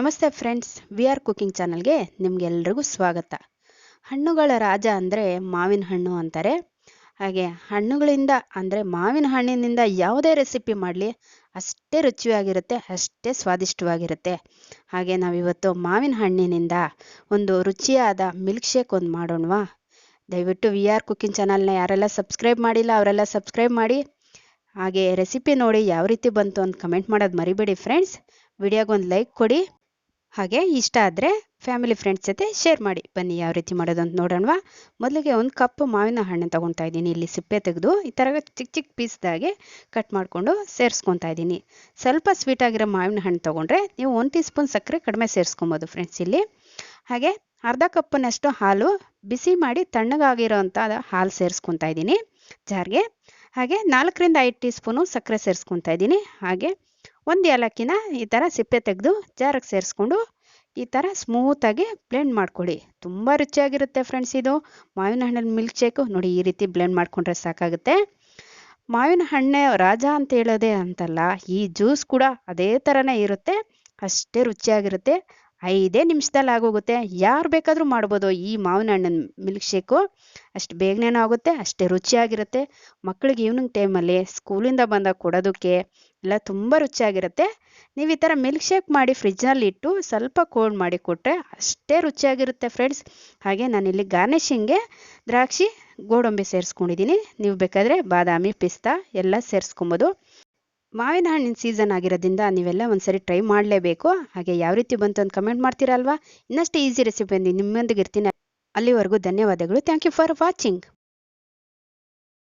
ನಮಸ್ತೆ friends, we are cooking ಚಾನಲ್ಗೆ ನಿಮಗೆಲ್ರಿಗೂ ಸ್ವಾಗತ. ಹಣ್ಣುಗಳ ರಾಜ ಅಂದರೆ ಮಾವಿನ ಹಣ್ಣು ಅಂತಾರೆ. ಹಾಗೆ ಹಣ್ಣುಗಳಿಂದ ಅಂದರೆ ಮಾವಿನ ಹಣ್ಣಿನಿಂದ ಯಾವುದೇ ರೆಸಿಪಿ ಮಾಡಲಿ, ಅಷ್ಟೇ ರುಚಿಯಾಗಿರುತ್ತೆ, ಅಷ್ಟೇ ಸ್ವಾದಿಷ್ಟವಾಗಿರುತ್ತೆ. ಹಾಗೆ ನಾವಿವತ್ತು ಮಾವಿನ ಹಣ್ಣಿನಿಂದ ಒಂದು ರುಚಿಯಾದ ಮಿಲ್ಕ್ ಶೇಕ್ ಒಂದು ಮಾಡೋಣವಾ? ದಯವಿಟ್ಟು ವಿ ಆರ್ ಕುಕಿಂಗ್ ಚಾನಲ್ನ ಯಾರೆಲ್ಲ ಸಬ್ಸ್ಕ್ರೈಬ್ ಮಾಡಿಲ್ಲ ಅವರೆಲ್ಲ ಸಬ್ಸ್ಕ್ರೈಬ್ ಮಾಡಿ. ಹಾಗೆ ರೆಸಿಪಿ ನೋಡಿ ಯಾವ ರೀತಿ ಬಂತು ಅಂತ ಕಮೆಂಟ್ ಮಾಡೋದು ಮರಿಬೇಡಿ ಫ್ರೆಂಡ್ಸ್. ವಿಡಿಯೋಗೆ ಒಂದು ಲೈಕ್ ಕೊಡಿ. ಹಾಗೆ ಇಷ್ಟ ಆದರೆ ಫ್ಯಾಮಿಲಿ ಫ್ರೆಂಡ್ಸ್ ಜೊತೆ ಶೇರ್ ಮಾಡಿ. ಬನ್ನಿ ಯಾವ ರೀತಿ ಮಾಡೋದು ಅಂತ ನೋಡೋಣವಾ. ಮೊದಲಿಗೆ ಒಂದು ಕಪ್ ಮಾವಿನ ಹಣ್ಣು ತೊಗೊತಾ ಇದ್ದೀನಿ. ಇಲ್ಲಿ ಸಿಪ್ಪೆ ತೆಗೆದು ಈ ಥರ ಚಿಕ್ಕ ಚಿಕ್ಕ ಪೀಸ್ದಾಗೆ ಕಟ್ ಮಾಡಿಕೊಂಡು ಸೇರಿಸ್ಕೊತಾ ಇದ್ದೀನಿ. ಸ್ವಲ್ಪ ಸ್ವೀಟ್ ಆಗಿರೋ ಮಾವಿನ ಹಣ್ಣು ತೊಗೊಂಡ್ರೆ ನೀವು ಒಂದು ಟೀ ಸ್ಪೂನ್ ಸಕ್ಕರೆ ಕಡಿಮೆ ಸೇರಿಸ್ಕೊಬೋದು ಫ್ರೆಂಡ್ಸ್ ಇಲ್ಲಿ. ಹಾಗೆ ಅರ್ಧ ಕಪ್ಪನಷ್ಟು ಹಾಲು ಬಿಸಿ ಮಾಡಿ ತಣ್ಣಗಾಗಿರೋಂಥ ಹಾಲು ಸೇರಿಸ್ಕೊತಾ ಇದ್ದೀನಿ. ಜಾರಿಗೆ ಹಾಗೆ ನಾಲ್ಕರಿಂದ ಐದು ಟೀ ಸ್ಪೂನು ಸಕ್ಕರೆ ಸೇರಿಸ್ಕೊತಾ ಇದ್ದೀನಿ. ಹಾಗೆ ಒಂದು ಏಲಕ್ಕಿನ ಈ ಥರ ಸಿಪ್ಪೆ ತೆಗೆದು ಜಾರಕ್ಕೆ ಸೇರಿಸ್ಕೊಂಡು ಈ ಥರ ಸ್ಮೂತಾಗಿ ಬ್ಲೆಂಡ್ ಮಾಡ್ಕೊಳ್ಳಿ. ತುಂಬ ರುಚಿಯಾಗಿರುತ್ತೆ ಫ್ರೆಂಡ್ಸ್ ಇದು. ಮಾವಿನ ಹಣ್ಣಿನ ಮಿಲ್ಕ್ ಶೇಕು ನೋಡಿ ಈ ರೀತಿ ಬ್ಲೆಂಡ್ ಮಾಡಿಕೊಂಡ್ರೆ ಸಾಕಾಗುತ್ತೆ. ಮಾವಿನ ಹಣ್ಣೆ ರಾಜ ಅಂತ ಹೇಳೋದೇ ಅಂತಲ್ಲ, ಈ ಜ್ಯೂಸ್ ಕೂಡ ಅದೇ ಥರನೇ ಇರುತ್ತೆ. ಅಷ್ಟೇ ರುಚಿಯಾಗಿರುತ್ತೆ. ಐದೇ ನಿಮಿಷದಲ್ಲಿ ಆಗೋಗುತ್ತೆ. ಯಾರು ಬೇಕಾದರೂ ಮಾಡ್ಬೋದು. ಈ ಮಾವಿನ ಹಣ್ಣಿನ ಮಿಲ್ಕ್ ಶೇಕು ಅಷ್ಟು ಬೇಗನೇನೂ ಆಗುತ್ತೆ, ಅಷ್ಟೇ ರುಚಿಯಾಗಿರುತ್ತೆ. ಮಕ್ಕಳಿಗೆ ಈವ್ನಿಂಗ್ ಟೈಮಲ್ಲಿ ಸ್ಕೂಲಿಂದ ಬಂದಾಗ ಕೊಡೋದಕ್ಕೆ ಎಲ್ಲ ತುಂಬ ರುಚಿಯಾಗಿರುತ್ತೆ. ನೀವು ಈ ಥರ ಮಿಲ್ಕ್ ಶೇಕ್ ಮಾಡಿ ಫ್ರಿಜ್ನಲ್ಲಿ ಇಟ್ಟು ಸ್ವಲ್ಪ ಕೋಲ್ಡ್ ಮಾಡಿ ಕೊಟ್ಟರೆ ಅಷ್ಟೇ ರುಚಿಯಾಗಿರುತ್ತೆ ಫ್ರೆಂಡ್ಸ್. ಹಾಗೆ ನಾನಿಲ್ಲಿ ಗಾರ್ನಿಷಿಂಗ್ಗೆ ದ್ರಾಕ್ಷಿ, ಗೋಡಂಬಿ ಸೇರಿಸ್ಕೊಂಡಿದ್ದೀನಿ ನೀವು ಬೇಕಾದರೆ ಬಾದಾಮಿ, ಪಿಸ್ತಾ ಎಲ್ಲ ಸೇರಿಸ್ಕೊಬೋದು. ಮಾವಿನ ಹಣ್ಣಿನ ಸೀಸನ್ ಆಗಿರೋದ್ರಿಂದ ನೀವೆಲ್ಲ ಒಂದ್ಸರಿ ಟ್ರೈ ಮಾಡಲೇಬೇಕು. ಹಾಗೆ ಯಾವ ರೀತಿ ಬಂತು ಅಂತ ಕಮೆಂಟ್ ಮಾಡ್ತೀರಲ್ವಾ? ಇನ್ನಷ್ಟು ಈಸಿ ರೆಸಿಪಿ ನಿಮ್ಮೊಂದಿಗೆ ಇರ್ತೀನಿ. ಅಲ್ಲಿವರೆಗೂ ಧನ್ಯವಾದಗಳು. Thank you for watching